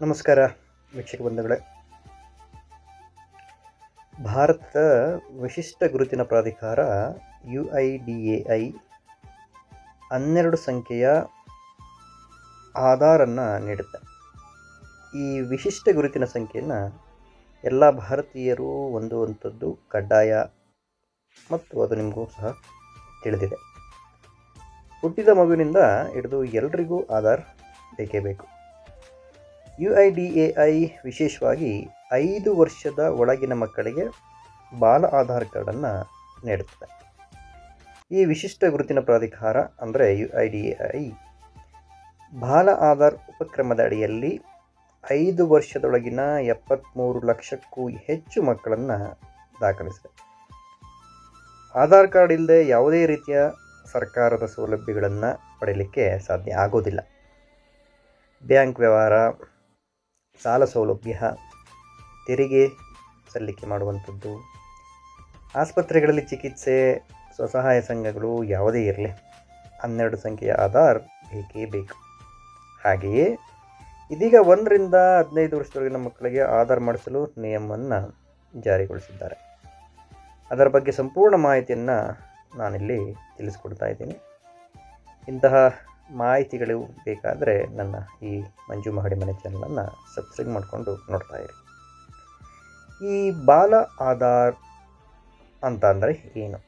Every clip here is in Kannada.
ನಮಸ್ಕಾರ, ವೀಕ್ಷಕ ಬಂಧುಗಳೇ. ಭಾರತ ವಿಶಿಷ್ಟ ಗುರುತಿನ ಪ್ರಾಧಿಕಾರ U I D A I ಹನ್ನೆರಡು ಸಂಖ್ಯೆಯ ಆಧಾರನ್ನು ನೀಡುತ್ತೆ. ಈ ವಿಶಿಷ್ಟ ಗುರುತಿನ ಸಂಖ್ಯೆಯನ್ನು ಎಲ್ಲ ಭಾರತೀಯರು ಹೊಂದುವಂಥದ್ದು ಕಡ್ಡಾಯ ಮತ್ತು ಅದು ನಿಮಗೂ ಸಹ ತಿಳಿದಿದೆ. ಹುಟ್ಟಿದ ಮಗುವಿನಿಂದ ಹಿಡಿದು ಎಲ್ರಿಗೂ ಆಧಾರ್ ಬೇಕೇ ಬೇಕು. U I D A I ವಿಶೇಷವಾಗಿ ಐದು ವರ್ಷದ ಒಳಗಿನ ಮಕ್ಕಳಿಗೆ ಬಾಲ ಆಧಾರ್ ಕಾರ್ಡನ್ನು ನೀಡುತ್ತದೆ. ಈ ವಿಶಿಷ್ಟ ಗುರುತಿನ ಪ್ರಾಧಿಕಾರ ಅಂದರೆ U I D A I ಬಾಲ ಆಧಾರ್ ಉಪಕ್ರಮದ ಅಡಿಯಲ್ಲಿ ಐದು ವರ್ಷದೊಳಗಿನ ಎಪ್ಪತ್ತ್ಮೂರು ಲಕ್ಷಕ್ಕೂ ಹೆಚ್ಚು ಮಕ್ಕಳನ್ನು ದಾಖಲಿಸಿದೆ. ಆಧಾರ್ ಕಾರ್ಡ್ ಇಲ್ಲದೆ ಯಾವುದೇ ರೀತಿಯ ಸರ್ಕಾರದ ಸೌಲಭ್ಯಗಳನ್ನು ಪಡೆಯಲಿಕ್ಕೆ ಸಾಧ್ಯ ಆಗೋದಿಲ್ಲ. ಬ್ಯಾಂಕ್ ವ್ಯವಹಾರ ಸಾಲ ಸೌಲಭ್ಯ, ತೆರಿಗೆ ಸಲ್ಲಿಕೆ ಮಾಡುವಂಥದ್ದು, ಆಸ್ಪತ್ರೆಗಳಲ್ಲಿ ಚಿಕಿತ್ಸೆ, ಸ್ವಸಹಾಯ ಸಂಘಗಳು ಯಾವುದೇ ಇರಲಿ, ಹನ್ನೆರಡು ಸಂಖ್ಯೆಯ ಆಧಾರ್ ಬೇಕೇ ಬೇಕು? ಹಾಗೆಯೇ ಇದೀಗ ಒಂದರಿಂದ ಹದಿನೈದು ವರ್ಷದವರೆಗಿನ ಮಕ್ಕಳಿಗೆ ಆಧಾರ್ ಮಾಡಿಸಲು ನಿಯಮವನ್ನು ಜಾರಿಗೊಳಿಸಿದ್ದಾರೆ. ಅದರ ಬಗ್ಗೆ ಸಂಪೂರ್ಣ ಮಾಹಿತಿಯನ್ನು ನಾನಿಲ್ಲಿ ತಿಳಿಸ್ಕೊಡ್ತಾ ಇದ್ದೀನಿ. ಇಂತಹ ಮಾಹಿತಿಗಳು ಬೇಕಾದರೆ ನನ್ನ ಈ ಮಂಜು ಮಹಡಿ ಮನೆ ಚಾನಲನ್ನು ಸಬ್ಸ್ಕ್ರೈಬ್ ಮಾಡಿಕೊಂಡು ನೋಡ್ತಾ ಇರಿ. ಈ ಬಾಲ ಆಧಾರ್ ಅಂತ ಅಂದರೆ ಏನು?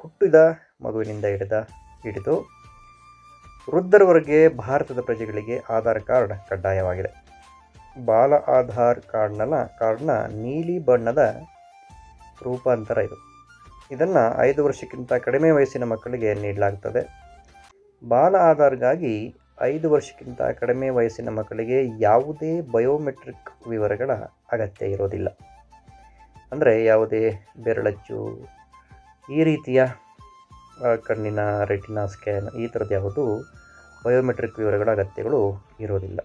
ಹುಟ್ಟಿದ, ಮಗುವಿನಿಂದ ಹಿಡಿದ, ಹಿಡಿದು ವೃದ್ಧರವರೆಗೆ ಭಾರತದ ಪ್ರಜೆಗಳಿಗೆ ಆಧಾರ್ ಕಾರ್ಡ್ ಕಡ್ಡಾಯವಾಗಿದೆ. ಬಾಲ ಆಧಾರ್ ಕಾರ್ಡ್ನಲ್ಲ, ಕಾರ್ಡ್ನ ನೀಲಿ ಬಣ್ಣದ ರೂಪಾಂತರ ಇದು. ಇದನ್ನು ಐದು ವರ್ಷಕ್ಕಿಂತ ಕಡಿಮೆ ವಯಸ್ಸಿನ ಮಕ್ಕಳಿಗೆ ನೀಡಲಾಗ್ತದೆ. ಬಾಲ ಆಧಾರ್ಗಾಗಿ ಐದು ವರ್ಷಕ್ಕಿಂತ ಕಡಿಮೆ ವಯಸ್ಸಿನ ಮಕ್ಕಳಿಗೆ ಯಾವುದೇ ಬಯೋಮೆಟ್ರಿಕ್ ವಿವರಗಳ ಅಗತ್ಯ ಇರೋದಿಲ್ಲ. ಅಂದರೆ ಯಾವುದೇ ಬೆರಳಚ್ಚು, ಈ ರೀತಿಯ ಕಣ್ಣಿನ ರೆಟಿನಾ ಸ್ಕ್ಯಾನ್, ಈ ಥರದ ಯಾವುದು ಬಯೋಮೆಟ್ರಿಕ್ ವಿವರಗಳ ಅಗತ್ಯಗಳು ಇರೋದಿಲ್ಲ.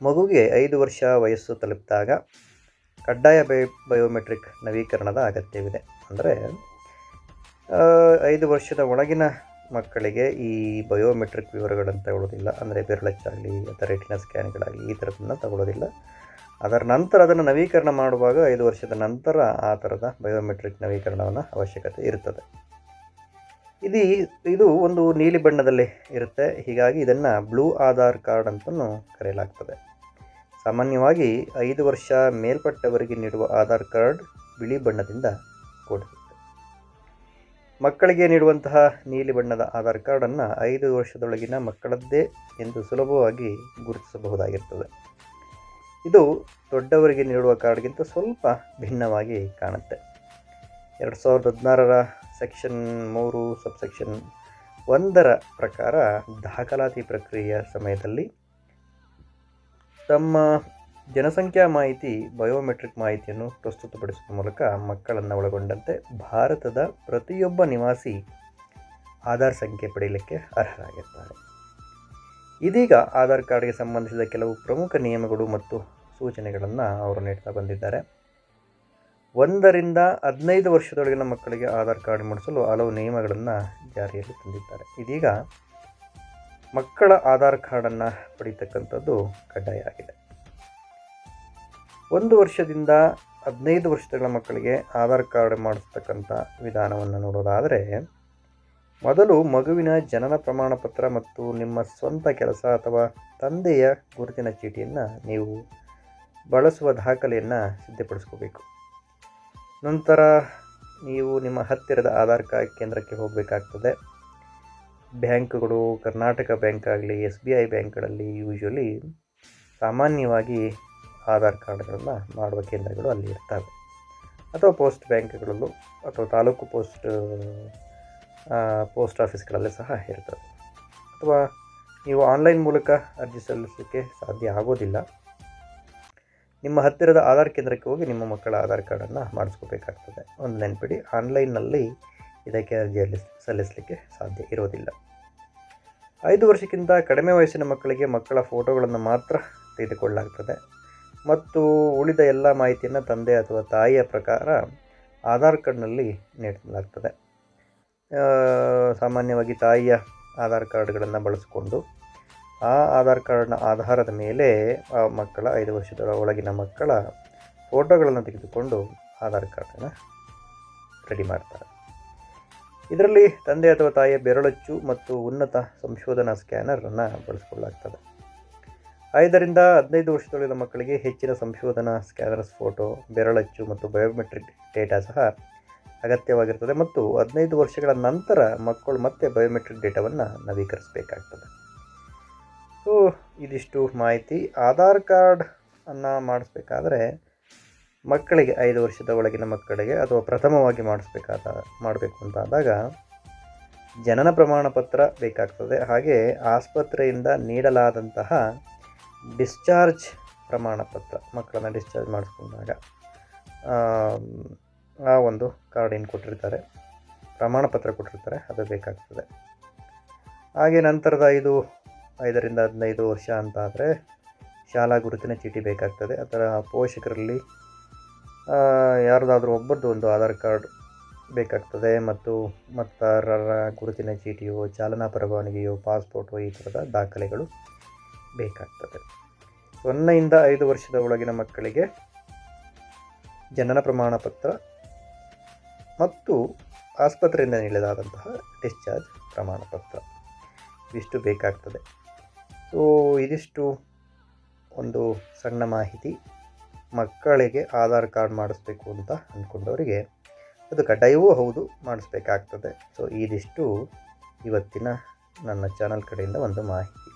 ಮಗುವಿಗೆ ಐದು ವರ್ಷ ವಯಸ್ಸು ತಲುಪಿದಾಗ ಕಡ್ಡಾಯ ಬಯೋ, ಬಯೋಮೆಟ್ರಿಕ್ ನವೀಕರಣದ ಅಗತ್ಯವಿದೆ. ಅಂದರೆ ಐದು ವರ್ಷದ ಒಳಗಿನ ಮಕ್ಕಳಿಗೆ ಈ ಬಯೋಮೆಟ್ರಿಕ್ ವಿವರಗಳನ್ನು ತಗೊಳ್ಳೋದಿಲ್ಲ ಅಂದರೆ ಬೆರಳಚ್ಚಾಗಲಿ, ಅಥವಾ ರೆಟಿನ ಸ್ಕ್ಯಾನ್ಗಳಾಗಲಿ ಈ ಥರದನ್ನು ತಗೊಳ್ಳೋದಿಲ್ಲ ಅದರ ನಂತರ ಅದನ್ನು ನವೀಕರಣ ಮಾಡುವಾಗ ಐದು ವರ್ಷದ ನಂತರ ಆ ಥರದ ಬಯೋಮೆಟ್ರಿಕ್ ನವೀಕರಣವನ್ನು ಅವಶ್ಯಕತೆ ಇರುತ್ತದೆ ಇದು ಇದು ಒಂದು ನೀಲಿ ಬಣ್ಣದಲ್ಲಿ ಇರುತ್ತೆ. ಹೀಗಾಗಿ ಇದನ್ನು ಬ್ಲೂ ಆಧಾರ್ ಕಾರ್ಡ್ ಅಂತಲೂ ಕರೆಯಲಾಗ್ತದೆ. ಸಾಮಾನ್ಯವಾಗಿ ಐದು ವರ್ಷ ಮೇಲ್ಪಟ್ಟವರಿಗೆ ನೀಡುವ ಆಧಾರ್ ಕಾರ್ಡ್ ಬಿಳಿ ಬಣ್ಣದಿಂದ ಕೂಡಿರುತ್ತೆ ಮಕ್ಕಳಿಗೆ ನೀಡುವಂತಹ ನೀಲಿ ಬಣ್ಣದ ಆಧಾರ್ ಕಾರ್ಡನ್ನು ಐದು ವರ್ಷದೊಳಗಿನ ಮಕ್ಕಳದ್ದೇ ಎಂದು ಸುಲಭವಾಗಿ ಗುರುತಿಸಬಹುದಾಗಿರ್ತದೆ. ಇದು ದೊಡ್ಡವರಿಗೆ ನೀಡುವ ಕಾರ್ಡ್ಗಿಂತ ಸ್ವಲ್ಪ ಭಿನ್ನವಾಗಿ ಕಾಣುತ್ತೆ. ಎರಡು ಸಾವಿರದ ಹದಿನಾರರ ಸೆಕ್ಷನ್ ಮೂರು, ಸಬ್ಸೆಕ್ಷನ್ ಒಂದರ ಪ್ರಕಾರ ದಾಖಲಾತಿ ಪ್ರಕ್ರಿಯೆಯ ಸಮಯದಲ್ಲಿ ತಮ್ಮ ಜನಸಂಖ್ಯಾ ಮಾಹಿತಿ, ಬಯೋಮೆಟ್ರಿಕ್ ಮಾಹಿತಿಯನ್ನು ಪ್ರಸ್ತುತಪಡಿಸುವ ಮೂಲಕ ಮಕ್ಕಳನ್ನು ಒಳಗೊಂಡಂತೆ ಭಾರತದ ಪ್ರತಿಯೊಬ್ಬ ನಿವಾಸಿ ಆಧಾರ್ ಸಂಖ್ಯೆ ಪಡೆಯಲಿಕ್ಕೆ ಅರ್ಹರಾಗಿರ್ತಾರೆ. ಇದೀಗ ಆಧಾರ್ ಕಾರ್ಡ್ಗೆ ಸಂಬಂಧಿಸಿದ ಕೆಲವು ಪ್ರಮುಖ ನಿಯಮಗಳು ಮತ್ತು ಸೂಚನೆಗಳನ್ನು ಅವರು ನೀಡ್ತಾ ಬಂದಿದ್ದಾರೆ. ಒಂದರಿಂದ ಹದಿನೈದು ವರ್ಷದೊಳಗಿನ ಮಕ್ಕಳಿಗೆ ಆಧಾರ್ ಕಾರ್ಡ್ ಮಾಡಿಸಲು ಹಲವು ನಿಯಮಗಳನ್ನು ಜಾರಿಯಲ್ಲಿ ತಂದಿದ್ದಾರೆ. ಇದೀಗ ಮಕ್ಕಳ ಆಧಾರ್ ಕಾರ್ಡನ್ನು ಪಡೀತಕ್ಕಂಥದ್ದು ಕಡ್ಡಾಯ ಆಗಿದೆ. ಒಂದು ವರ್ಷದಿಂದ ಹದಿನೈದು ವರ್ಷಗಳ ಮಕ್ಕಳಿಗೆ ಆಧಾರ್ ಕಾರ್ಡ್ ಮಾಡಿಸ್ತಕ್ಕಂಥ ವಿಧಾನವನ್ನು ನೋಡೋದಾದರೆ, ಮೊದಲು ಮಗುವಿನ ಜನನ ಪ್ರಮಾಣ ಪತ್ರ ಮತ್ತು ನಿಮ್ಮ ಸ್ವಂತ ಕೆಲಸ ಅಥವಾ ತಂದೆಯ ಗುರುತಿನ ಚೀಟಿಯನ್ನು ನೀವು ಬಳಸುವ ದಾಖಲೆಯನ್ನು ಸಿದ್ಧಪಡಿಸ್ಕೋಬೇಕು. ನಂತರ ನೀವು ನಿಮ್ಮ ಹತ್ತಿರದ ಆಧಾರ್ ಕಾರ್ಡ್ ಕೇಂದ್ರಕ್ಕೆ ಹೋಗಬೇಕಾಗ್ತದೆ. ಬ್ಯಾಂಕ್ಗಳು, ಕರ್ನಾಟಕ ಬ್ಯಾಂಕ್ ಆಗಲಿ, ಎಸ್ ಬಿ ಐ ಬ್ಯಾಂಕ್ಗಳಲ್ಲಿ ಯೂಶ್ವಲಿ ಸಾಮಾನ್ಯವಾಗಿ ಆಧಾರ್ ಕಾರ್ಡ್ಗಳನ್ನು ಮಾಡುವ ಕೇಂದ್ರಗಳು ಅಲ್ಲಿ ಇರ್ತವೆ. ಅಥವಾ ಪೋಸ್ಟ್ ಬ್ಯಾಂಕ್ಗಳಲ್ಲೂ ಅಥವಾ ತಾಲೂಕು ಪೋಸ್ಟ್ ಪೋಸ್ಟ್ ಆಫೀಸ್ಗಳಲ್ಲಿ ಸಹ ಇರ್ತದೆ ಅಥವಾ ನೀವು ಆನ್ಲೈನ್ ಮೂಲಕ ಅರ್ಜಿ ಸಲ್ಲಿಸಲಿಕ್ಕೆ ಸಾಧ್ಯ ಆಗೋದಿಲ್ಲ. ನಿಮ್ಮ ಹತ್ತಿರದ ಆಧಾರ್ ಕೇಂದ್ರಕ್ಕೆ ಹೋಗಿ ನಿಮ್ಮ ಮಕ್ಕಳ ಆಧಾರ್ ಕಾರ್ಡನ್ನು ಮಾಡಿಸ್ಕೋಬೇಕಾಗ್ತದೆ. ಒಂದು ನೆನ್ಪಿಡಿ, ಆನ್ಲೈನ್ನಲ್ಲಿ ಇದಕ್ಕೆ ಅರ್ಜಿ ಸಲ್ಲಿಸಲಿಕ್ಕೆ ಸಾಧ್ಯ ಇರೋದಿಲ್ಲ. ಐದು ವರ್ಷಕ್ಕಿಂತ ಕಡಿಮೆ ವಯಸ್ಸಿನ ಮಕ್ಕಳಿಗೆ ಮಕ್ಕಳ ಫೋಟೋಗಳನ್ನು ಮಾತ್ರ ತೆಗೆದುಕೊಳ್ಳಲಾಗ್ತದೆ. ಮತ್ತು ಉಳಿದ ಎಲ್ಲ ಮಾಹಿತಿಯನ್ನು ತಂದೆ ಅಥವಾ ತಾಯಿಯ ಪ್ರಕಾರ ಆಧಾರ್ ಕಾರ್ಡ್ನಲ್ಲಿ ನೀಡಲಾಗ್ತದೆ. ಸಾಮಾನ್ಯವಾಗಿ ತಾಯಿಯ ಆಧಾರ್ ಕಾರ್ಡ್ಗಳನ್ನು ಬಳಸಿಕೊಂಡು ಆ ಆಧಾರ್ ಕಾರ್ಡ್ನ ಆಧಾರದ ಮೇಲೆ ಆ ಮಕ್ಕಳ ಐದು ವರ್ಷದ ಒಳಗಿನ ಮಕ್ಕಳ ಫೋಟೋಗಳನ್ನು ತೆಗೆದುಕೊಂಡು ಆಧಾರ್ ಕಾರ್ಡನ್ನು ರೆಡಿ ಮಾಡ್ತಾರೆ. ಇದರಲ್ಲಿ ತಂದೆ ಅಥವಾ ತಾಯಿಯ ಬೆರಳಚ್ಚು ಮತ್ತು ಉನ್ನತ ಸಂಶೋಧನಾ ಸ್ಕ್ಯಾನರನ್ನು ಬಳಸಿಕೊಳ್ಳಲಾಗ್ತದೆ. ಐದರಿಂದ ಹದಿನೈದು ವರ್ಷದೊಳಗಿನ ಮಕ್ಕಳಿಗೆ ಹೆಚ್ಚಿನ ಸಂಶೋಧನಾ ಸ್ಕ್ಯಾನರ್ಸ್ ಫೋಟೋ, ಬೆರಳಚ್ಚು ಮತ್ತು ಬಯೋಮೆಟ್ರಿಕ್ ಡೇಟಾ ಸಹ ಅಗತ್ಯವಾಗಿರ್ತದೆ ಮತ್ತು ಹದಿನೈದು ವರ್ಷಗಳ ನಂತರ ಮಕ್ಕಳು ಮತ್ತೆ ಬಯೋಮೆಟ್ರಿಕ್ ಡೇಟಾವನ್ನು ನವೀಕರಿಸಬೇಕಾಗ್ತದೆ. ಸೊ, ಇದಿಷ್ಟು ಮಾಹಿತಿ. ಆಧಾರ್ ಕಾರ್ಡ್ ಅನ್ನು ಮಾಡಿಸ್ಬೇಕಾದ್ರೆ ಮಕ್ಕಳಿಗೆ ಐದು ವರ್ಷದ ಒಳಗಿನ ಮಕ್ಕಳಿಗೆ ಅಥವಾ ಪ್ರಥಮವಾಗಿ ಮಾಡಿಸ್ಬೇಕಾದ, ಮಾಡಬೇಕು ಅಂತ ಆದಾಗ ಜನನ ಪ್ರಮಾಣ ಪತ್ರ ಬೇಕಾಗ್ತದೆ. ಹಾಗೆ ಆಸ್ಪತ್ರೆಯಿಂದ ನೀಡಲಾದಂತಹ ಡಿಸ್ಚಾರ್ಜ್ ಪ್ರಮಾಣ ಪತ್ರ ಮಕ್ಕಳನ್ನು ಡಿಸ್ಚಾರ್ಜ್ ಮಾಡಿಸ್ಕೊಂಡಾಗ ಆ ಒಂದು ಕಾರ್ಡ್ ಏನು ಕೊಟ್ಟಿರ್ತಾರೆ. ಪ್ರಮಾಣ ಪತ್ರ ಕೊಟ್ಟಿರ್ತಾರೆ, ಅದು ಬೇಕಾಗ್ತದೆ. ಹಾಗೆ ನಂತರದ ಐದು, ಐದರಿಂದ ಹದಿನೈದು ವರ್ಷ ಅಂತ ಆದರೆ ಶಾಲಾ ಗುರುತಿನ ಚೀಟಿ ಬೇಕಾಗ್ತದೆ. ಅದರ ಪೋಷಕರಲ್ಲಿ ಯಾರ್ದಾದ್ರೂ ಒಬ್ಬರದ್ದು ಒಂದು ಆಧಾರ್ ಕಾರ್ಡ್ ಬೇಕಾಗ್ತದೆ ಮತ್ತು ಮತ್ತಾರರ ಗುರುತಿನ ಚೀಟಿಯೋ, ಚಾಲನಾ ಪರವಾನಗಿಯೋ, ಪಾಸ್ಪೋರ್ಟೋ ಈ ಥರದ ದಾಖಲೆಗಳು ಬೇಕಾಗ್ತದೆ. ಸೊನ್ನೆಯಿಂದ ಐದು ವರ್ಷದ ಒಳಗಿನ ಮಕ್ಕಳಿಗೆ ಜನನ ಪ್ರಮಾಣ ಪತ್ರ ಮತ್ತು ಆಸ್ಪತ್ರೆಯಿಂದ ನೀಡಲಾದಂತಹ ಡಿಸ್ಚಾರ್ಜ್ ಪ್ರಮಾಣ ಪತ್ರ ಇಷ್ಟು ಬೇಕಾಗ್ತದೆ. ಸೊ, ಇದಿಷ್ಟು ಒಂದು ಸಣ್ಣ ಮಾಹಿತಿ. ಮಕ್ಕಳಿಗೆ ಆಧಾರ್ ಕಾರ್ಡ್ ಮಾಡಿಸ್ಬೇಕು ಅಂತ ಅಂದ್ಕೊಂಡವರಿಗೆ ಅದು ಕಡ್ಡಾಯವೂ ಹೌದು, ಮಾಡಿಸ್ಬೇಕಾಗ್ತದೆ. ಸೊ, ಇದಿಷ್ಟು ಇವತ್ತಿನ ನನ್ನ ಚಾನಲ್ ಕಡೆಯಿಂದ ಒಂದು ಮಾಹಿತಿ.